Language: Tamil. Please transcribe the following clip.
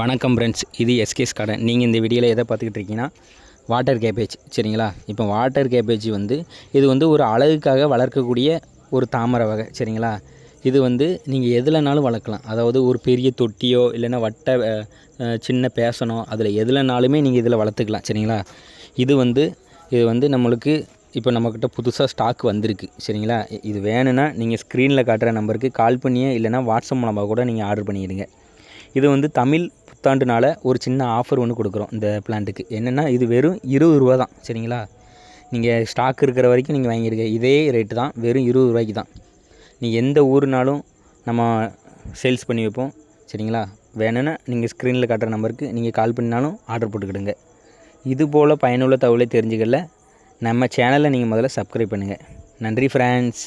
வணக்கம் ஃப்ரெண்ட்ஸ் இது எஸ்கேஸ் கடை நீங்கள் இந்த வீடியோவில் எதை பார்த்துக்கிட்டு இருக்கீங்கன்னா வாட்டர் கேபேஜ் சரிங்களா? இப்போ வாட்டர் கேபேஜ் வந்து இது வந்து ஒரு அழகுக்காக வளர்க்கக்கூடிய ஒரு தாமரை வகை சரிங்களா? இது வந்து நீங்கள் எதுலனாலும் வளர்க்கலாம். அதாவது ஒரு பெரிய தொட்டியோ இல்லைன்னா வட்ட சின்ன பேசனோ அதில் எதுலனாலுமே நீங்கள் இதில் வளர்த்துக்கலாம் சரிங்களா? இது வந்து இது வந்து நம்மளுக்கு இப்போ நம்மக்கிட்ட புதுசாக ஸ்டாக் வந்திருக்கு சரிங்களா? இது வேணும்னா நீங்கள் ஸ்க்ரீனில் காட்டுற நம்பருக்கு கால் பண்ணியே இல்லைன்னா வாட்ஸ்அப் மூலமாக கூட நீங்கள் ஆர்டர் பண்ணிடுங்க. இது வந்து தமிழ் புத்தாண்டுனால ஒரு சின்ன ஆஃபர் ஒன்று கொடுக்குறோம் இந்த பிளான்ட்டுக்கு என்னென்னா இது வெறும் இருபது ரூபா தான் சரிங்களா? நீங்கள் ஸ்டாக் இருக்கிற வரைக்கும் நீங்கள் வாங்கியிருக்க இதே ரேட்டு தான் வெறும் இருபது ரூபாய்க்கு தான். நீங்கள் எந்த ஊருனாலும் நம்ம சேல்ஸ் பண்ணி வைப்போம் சரிங்களா? வேணும்னா நீங்கள் ஸ்க்ரீனில் காட்டுற நம்பருக்கு நீங்கள் கால் பண்ணினாலும் ஆர்டர் போட்டுக்கிடுங்க. இது போல் பயனுள்ள தகவலை தெரிஞ்சுக்கல நம்ம சேனலை நீங்கள் முதல்ல சப்ஸ்கிரைப் பண்ணுங்கள் நன்றி ஃப்ரெண்ட்ஸ்